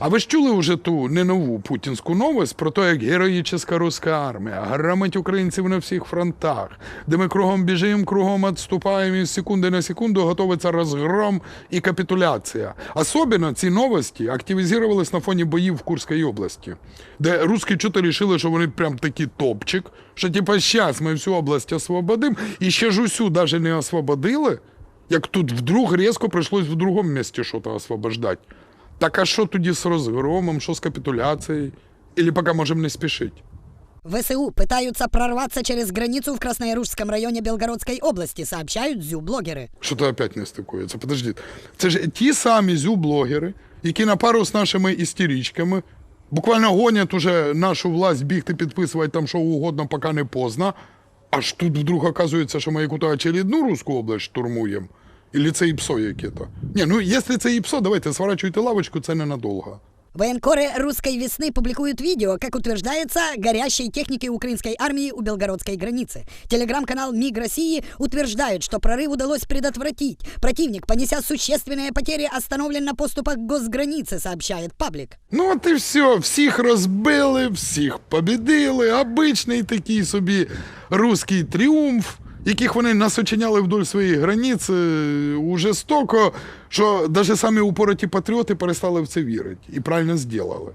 А ви ж чули вже ту не нову путінську новость про те, як героїчна руська армія громить українців на всіх фронтах, де ми кругом біжимо, кругом відступаємо, і з секунди на секунду готовиться розгром і капітуляція. Особливо ці новості активізувались на фоні боїв в Курській області, де русські чути рішили, що вони прям такий топчик, що типа щас ми всю область освободимо, і ще ж усю навіть не освободили. Як тут вдруг різко прийшлось в другому місці щось освобождати. Так а що тоді з розгромом, що з капітуляцією? Или поки можемо не спішити? ВСУ пытаются прорваться через границу в Краснояружском районе Белгородской области, сообщают ЗЮ-блогеры. Що то опять не стикується? Подождіть. Це ж ті самі зю-блогери, які на пару з нашими істеричками буквально гонять уже нашу власть бігти, підписувати там що угодно, поки не поздно. Аж тут вдруг оказується, що ми яку-то очередну Руську область штурмуємо. Или це ІПСО яке-то. Ні, ну якщо це ІПСО, давайте сворачуйте лавочку, це ненадовго. Военкоры русской весны публикуют видео, как утверждается, горящей техники украинской армии у белгородской границы. Телеграм-канал МИГ России утверждает, что прорыв удалось предотвратить. Противник, понеся существенные потери, остановлен на поступах к госгранице, сообщает паблик. Ну от і все, всіх розбили, всіх побідили. Обичний такий собі руський тріумф, Яких вони насочиняли вдоль своїх границь е, уже стоко, що навіть самі упороті патріоти перестали в це вірити. І правильно зробили.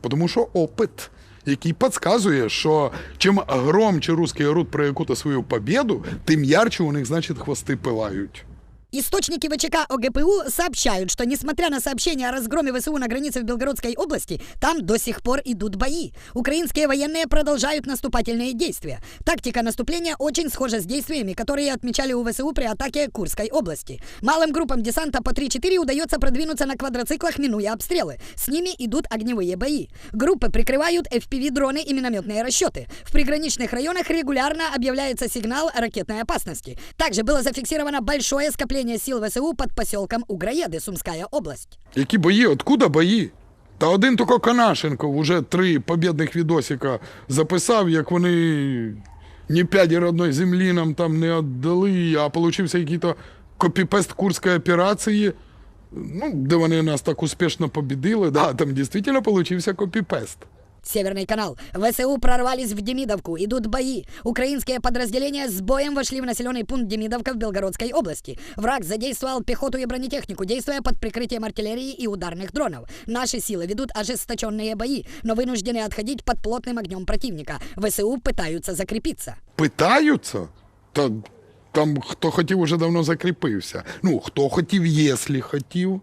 Тому що опит, який підказує, що чим громче русський орут про яку-то свою побіду, тим ярче у них, значить, хвости пилають. Источники ВЧК ОГПУ сообщают, что несмотря на сообщения о разгроме ВСУ на границе в Белгородской области, там до сих пор идут бои. Украинские военные продолжают наступательные действия. Тактика наступления очень схожа с действиями, которые отмечали у ВСУ при атаке Курской области. Малым группам десанта по 3-4 удается продвинуться на квадроциклах, минуя обстрелы. С ними идут огневые бои. Группы прикрывают FPV-дроны и минометные расчеты. В приграничных районах регулярно объявляется сигнал ракетной опасности. Также было зафиксировано большое скопление сил ВСУ под поселком Угроеды, Сумская область. Які бої? Откуда бої? Та один тільки Канашенков уже три побідних відосика записав, як вони ні п'яді родної землі нам там не віддали, а получився який-то копіпест курської операції, ну, де вони нас так успішно побідили. Да, там дійсно получився копіпест. Северный канал. ВСУ прорвались в Демидовку. Идут бои. Украинские подразделения с боем вошли в населенный пункт Демидовка в Белгородской области. Враг задействовал пехоту и бронетехнику, действуя под прикрытием артиллерии и ударных дронов. Наши силы ведут ожесточенные бои, но вынуждены отходить под плотным огнем противника. ВСУ пытаются закрепиться. Питаються? Та там хто хотів уже давно закріпився. Ну, хто хотів, якщо хотів.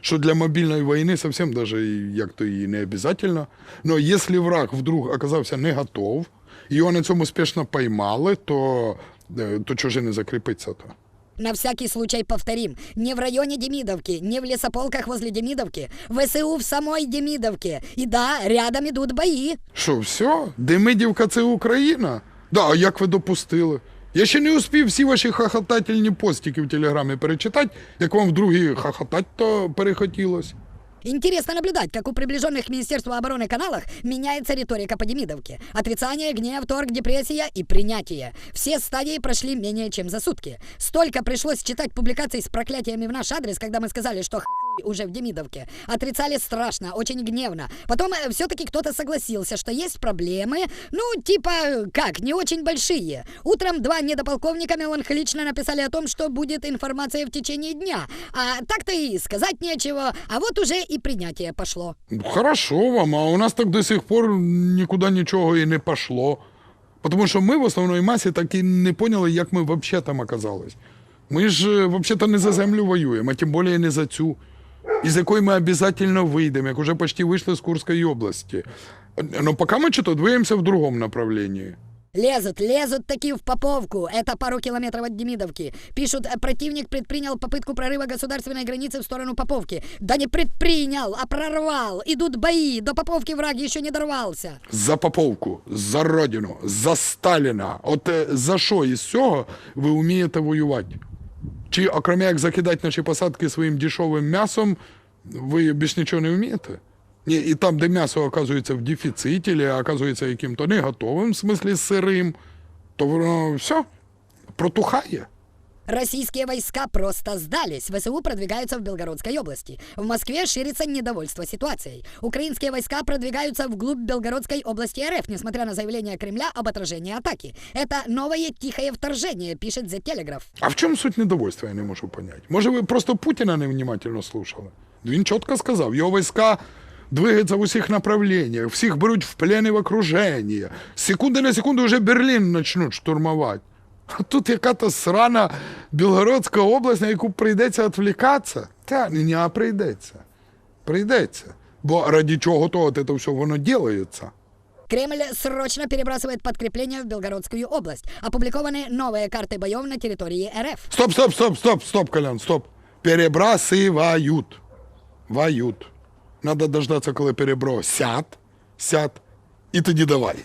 Що для мобільної війни зовсім даже і як то і не обов'язково. Но якщо враг вдруг оказався не готов, і його на цьому успішно поймали, то, е, то чого ж не закріпиться то? На всякий случай повторим, не в районе Демидовки, не в лесополках возле Демидовки, ВСУ в самой Демидовке. И да, рядом идут бои. Що, все? Демидівка це Україна? Да, а як ви допустили? Я ще не успів всі ваші хахотательні постики в телеграмі перечитати, як вам вдруге хахотать то перехотілось. Интересно наблюдать, как у приближенных к Министерству обороны каналах меняется риторика по Демидовке. Отрицание, гнев, торг, депрессия и принятие. Все стадии прошли менее чем за сутки. Столько пришлось читать публикаций с проклятиями в наш адрес, когда мы сказали, что хуй уже в Демидовке. Отрицали страшно, очень гневно. Потом все-таки кто-то согласился, что есть проблемы, ну, типа, как, не очень большие. Утром два недополковника меланхолично написали о том, что будет информация в течение дня. А так-то и сказать нечего, а вот уже и принятие пошло. Ну, Хорошо вам, а у нас так до сих пор нікуди нічого і не пошло. Тому що ми в основній масі так і не поняли, як ми взагалі там оказались. Ми ж е, взагалі-то не за землю воюємо, а тим більше не за цю, із якої ми обов'язково вийдемо, як вже почти вийшли з Курської області. Но поки ми что-то двигаемся в другому направлении. Лезут, лезут такие в Поповку. Это пару километров от Демидовки. Пишут, э, противник предпринял попытку прорыва государственной границы в сторону Поповки. Да не предпринял, а прорвал. Идут бои. До Поповки враг еще не дорвался. За Поповку, за Родину, за Сталіна. От е, за що із цього ви вмієте воювати? Чи окрім як закидати наші посадки своїм дешевим м'ясом, ви більш нічого не вмієте? Ні, і там, де м'ясо оказується в дефіциті, чи оказується яким-то не готовим, в смислі сирим, то воно все протухає. Российские войска просто сдались. ВСУ продвигаются в Белгородской области. В Москве ширится недовольство ситуацией. Украинские войска продвигаются вглубь Белгородской области РФ, несмотря на заявление Кремля об отражении атаки. Это новое тихое вторжение, пишет The Telegraph. А в чому суть недовольства, я не можу поняти. Може, ви просто Путіна невнимательно слушали? Він чітко сказав, його війська двигаються в усіх направленнях, всіх беруть в плен і в окруження. З секунди на секунду вже Берлін почнуть штурмувати. А тут яка-то срана Білгородська область, на яку прийдеться відвлікатися. Та ні, а прийдеться. Прийдеться. Бо раді чого то от це все воно ділається. Кремль срочно перебрасывает подкрепления в Белгородскую область. Опубликованы новые карты боев на территории РФ. Стоп, стоп, стоп, стоп, стоп, Колян, стоп. Перебрасывают. Вают. Надо дождаться, коли перебросят, сят, і тоді давай.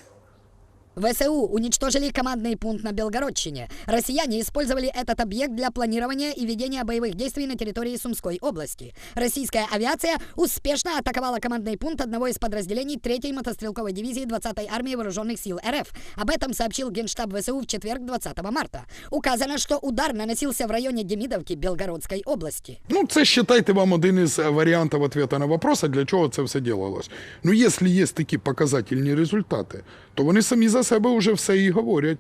ВСУ уничтожили командный пункт на Белгородчине. Россияне использовали этот объект для планирования и ведения боевых действий на территории Сумской области. Российская авиация успешно атаковала командный пункт одного из подразделений 3-й мотострелковой дивизии 20-й армии вооруженных сил РФ. Об этом сообщил Генштаб ВСУ в четверг 20 марта. Указано, что удар наносился в районе Демидовки Белгородской области. Ну, це считайте вам один із е, варіантів ответа на вопрос, а для чого це все ділалось. Ну, якщо є такі показательні результати, то вони самі за себе вже все і говорять.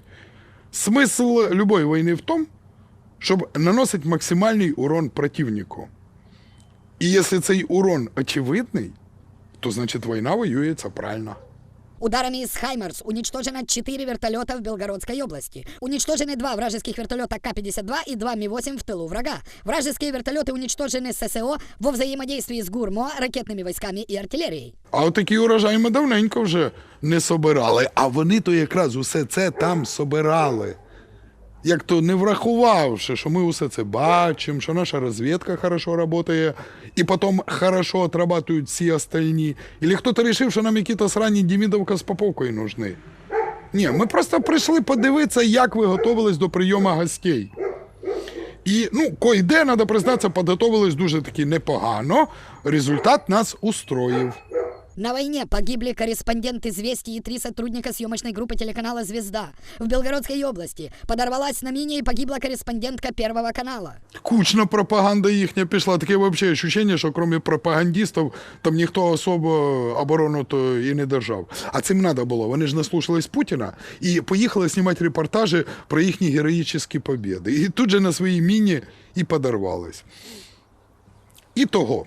Смисл любої війни в тому, щоб наносити максимальний урон противнику. І якщо цей урон очевидний, то значить війна воюється правильно. Ударами из «Хаймерс» уничтожено 4 вертолета в Белгородской области. Уничтожены два вражеских вертолета К-52 и два Ми-8 в тылу врага. Вражеские вертолеты уничтожены с ССО во взаимодействии с ГУРМО, ракетными войсками и артиллерией. А от такий урожай ми давненько вже не собирали. А вони то якраз усе це там собирали. Як то не врахувавши, що ми усе це бачимо, що наша розвідка хорошо працює, і потім хорошо отрабатують всі остальні. Или хтось вирішив, що нам якісь срані Демідовка з Поповкою нужны. Ні, ми просто прийшли подивитися, як ви готувались до прийому гостей. І, ну, кой-де, треба признатися, підготовились дуже таки непогано. Результат нас устроїв. На войне погибли корреспондент «Известий» и три сотрудника съемочной группы телеканала «Звезда». В Белгородской области подорвалась на мине и погибла корреспондентка Первого канала. Кучна пропаганда їхня пішла. Таке взагалі ощущення, що крім пропагандистів, там ніхто особо оборону то і не держав. А цим треба було. Вони ж наслушались Путіна і поїхали знімати репортажі про їхні героїчні побіди. І тут же на своїй міні і подорвались. І того.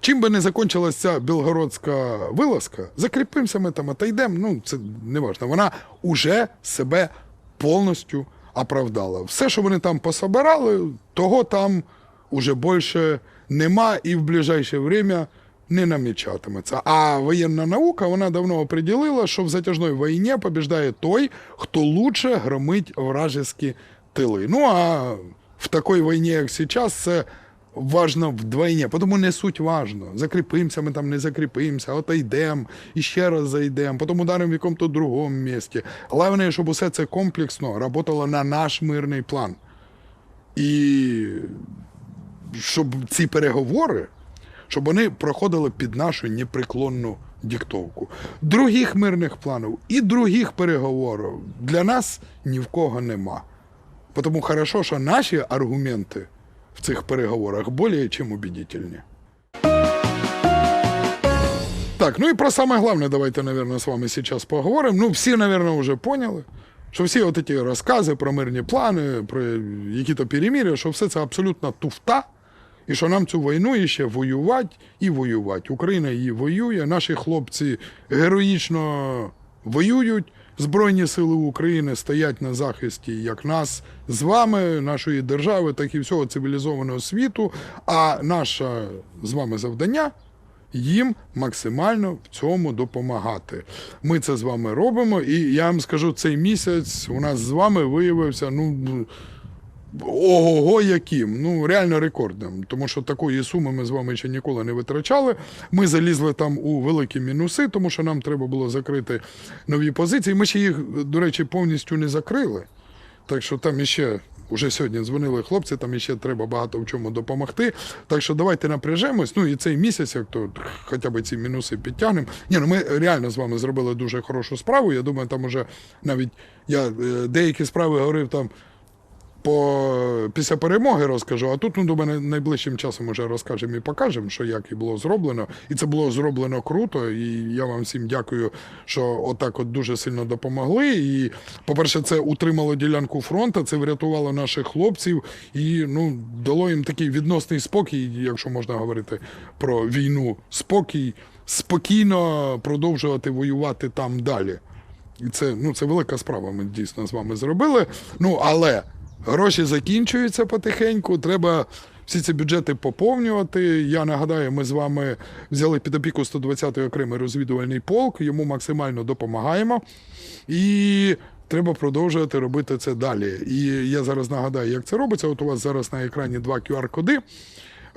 Чим би не закінчилася ця білгородська вилазка, закріпимося ми там, та йдемо, ну це не важливо. Вона уже себе повністю оправдала. Все, що вони там пособирали, того там уже більше нема і в ближайше время не намічатиметься. А воєнна наука вона давно определила, що в затяжній війні побіждає той, хто лучше громить вражеські тили. Ну а в такій війні, як зараз, це важно вдвойне, тому не суть важно. Закріпимося ми там, не закріпимося, отойдемо, і ще раз зайдемо, потім ударимо в якому-то другому місці. Головне, щоб усе це комплексно працювало на наш мирний план. І щоб ці переговори, щоб вони проходили під нашу непреклонну диктовку. Других мирних планів і других переговорів для нас ні в кого нема. Тому хорошо, що наші аргументи в цих переговорах более чем убедительні. Так, ну і про саме головне давайте, наверное, з вами сейчас поговоримо. Ну, всі, наверное, вже поняли, що всі от ці розкази про мирні плани, про які-то перемір'я, що все це абсолютно туфта, і що нам цю війну іще воювати і воювати. Україна її воює, наші хлопці героїчно воюють. Збройні сили України стоять на захисті як нас з вами, нашої держави, так і всього цивілізованого світу. А наше з вами завдання їм максимально в цьому допомагати. Ми це з вами робимо, і я вам скажу, цей місяць у нас з вами виявився ну. Ого, яким. Ну, реально рекордним. Тому що такої суми ми з вами ще ніколи не витрачали. Ми залізли там у великі мінуси, тому що нам треба було закрити нові позиції. Ми ще їх, до речі, повністю не закрили. Так що там іще. Уже сьогодні дзвонили хлопці, там іще треба багато в чому допомогти. Так що давайте напряжемось. Ну і цей місяць, як то хоча б ці мінуси підтягнемо. Ні, ну ми реально з вами зробили дуже хорошу справу. Я думаю, там уже навіть я е, деякі справи говорив там по, після перемоги розкажу, а тут, ну, думаю, найближчим часом уже розкажемо і покажемо, що як і було зроблено. І це було зроблено круто. І я вам всім дякую, що отак от дуже сильно допомогли. І, по-перше, це утримало ділянку фронту, це врятувало наших хлопців і ну, дало їм такий відносний спокій, якщо можна говорити про війну. Спокій, спокійно продовжувати воювати там далі. І це, ну, це велика справа. Ми дійсно з вами зробили. Ну, але гроші закінчуються потихеньку. Треба всі ці бюджети поповнювати. Я нагадаю, ми з вами взяли під опіку 120-й окремий розвідувальний полк, йому максимально допомагаємо. І треба продовжувати робити це далі. І я зараз нагадаю, як це робиться. От у вас зараз на екрані два QR-коди.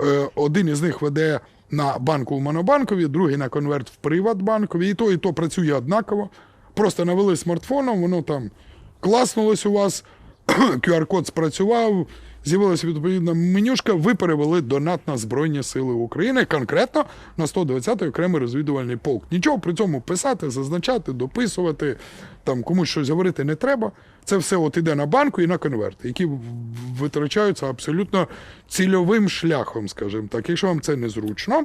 Е, Один із них веде на банку в Монобанкові, другий на конверт в Приватбанкові. І то, і то працює однаково. Просто навели смартфоном, воно там класнулось у вас, QR-код спрацював, з'явилася відповідна менюшка, ви перевели донат на Збройні Сили України, конкретно на 120-й окремий розвідувальний полк. Нічого при цьому писати, зазначати, дописувати, там комусь щось говорити не треба. Це все от іде на банку і на конверти, які витрачаються абсолютно цільовим шляхом, скажімо так. Якщо вам це незручно,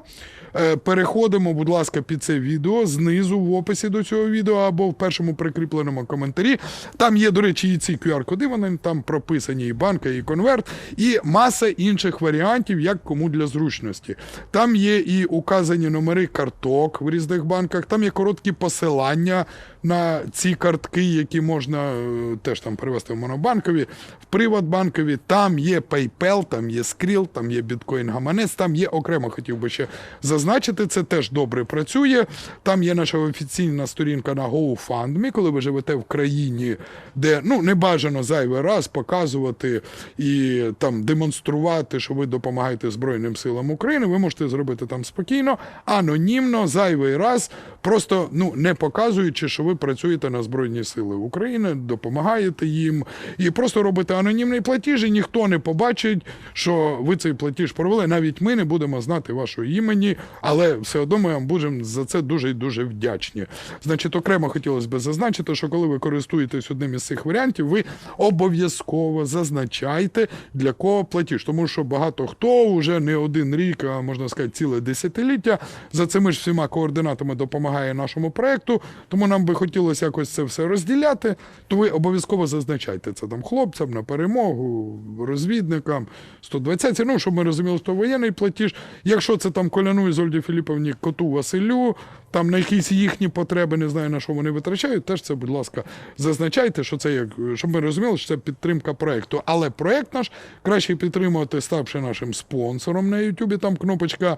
е, переходимо, будь ласка, під це відео знизу в описі до цього відео або в першому прикріпленому коментарі. Там є, до речі, і ці QR-коди, вони там прописані, і банка, і конверт, і маса інших варіантів, як кому для зручності. Там є і указані номери карток в різних банках, там є короткі посилання на ці картки, які можна е, теж там перевести в монобанкові, в Приватбанкові. Там є PayPal, там є Skrill, там є біткоін гаманець, там є окремо, хотів би ще зазначити, це теж добре працює. Там є наша офіційна сторінка на GoFundMe, коли ви живете в країні, де ну не бажано зайвий раз показувати і там демонструвати, що ви допомагаєте Збройним силам України. Ви можете зробити там спокійно, анонімно, зайвий раз, просто ну не показуючи, що ви працюєте на Збройні Сили України, допомагаєте їм, і просто робите анонімний платіж, і ніхто не побачить, що ви цей платіж провели. Навіть ми не будемо знати вашого імені, але все одно ми вам будемо за це дуже і дуже вдячні. Значить, окремо хотілося б зазначити, що коли ви користуєтесь одним із цих варіантів, ви обов'язково зазначайте для кого платіж, тому що багато хто вже не один рік, а можна сказати, ціле десятиліття за цими ж всіма координатами допомагає нашому проекту. Тому нам би хотілося якось це все розділяти. То ви обов'язково зазначайте це там хлопцям на перемогу, розвідникам, 120, ну щоб ми розуміли, що воєнний платіж. Якщо це там Коляну Ізольді Філіповні, коту Василю, там на якісь їхні потреби, не знаю на що вони витрачають, теж це, будь ласка, зазначайте, що це як, щоб ми розуміли, що це підтримка проекту. Але проект наш краще підтримувати, ставши нашим спонсором на YouTube. Там кнопочка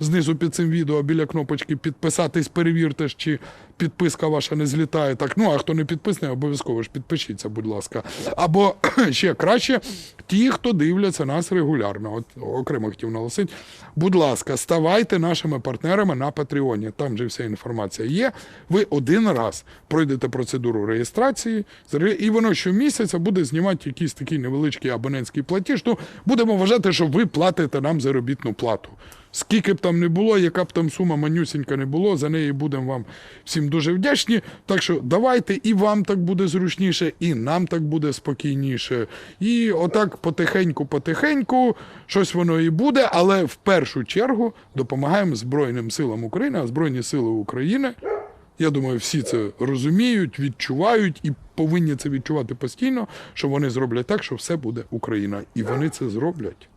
знизу під цим відео біля кнопочки підписатись, перевірте, чи підписка ваша не злітає. Так, ну а хто не підписаний, обов'язково ж підпишіться, будь ласка. Або ще краще, ті, хто дивляться нас регулярно, от окремо хотів наголосити, будь ласка, ставайте нашими партнерами на Патреоні. Там же вся інформація є. Ви один раз пройдете процедуру реєстрації, і воно щомісяця буде знімати якийсь такий невеличкий абонентський платіж. Ну, будемо вважати, що ви платите нам заробітну плату. Скільки б там не було, яка б там сума манюсінька не було, за неї будемо вам всім дуже вдячні. Так що давайте і вам так буде зручніше, і нам так буде спокійніше. І отак потихеньку-потихеньку щось воно і буде, але в першу чергу допомагаємо Збройним силам України, а Збройні сили України. Я думаю, всі це розуміють, відчувають і повинні це відчувати постійно, що вони зроблять так, що все буде Україна. І вони це зроблять.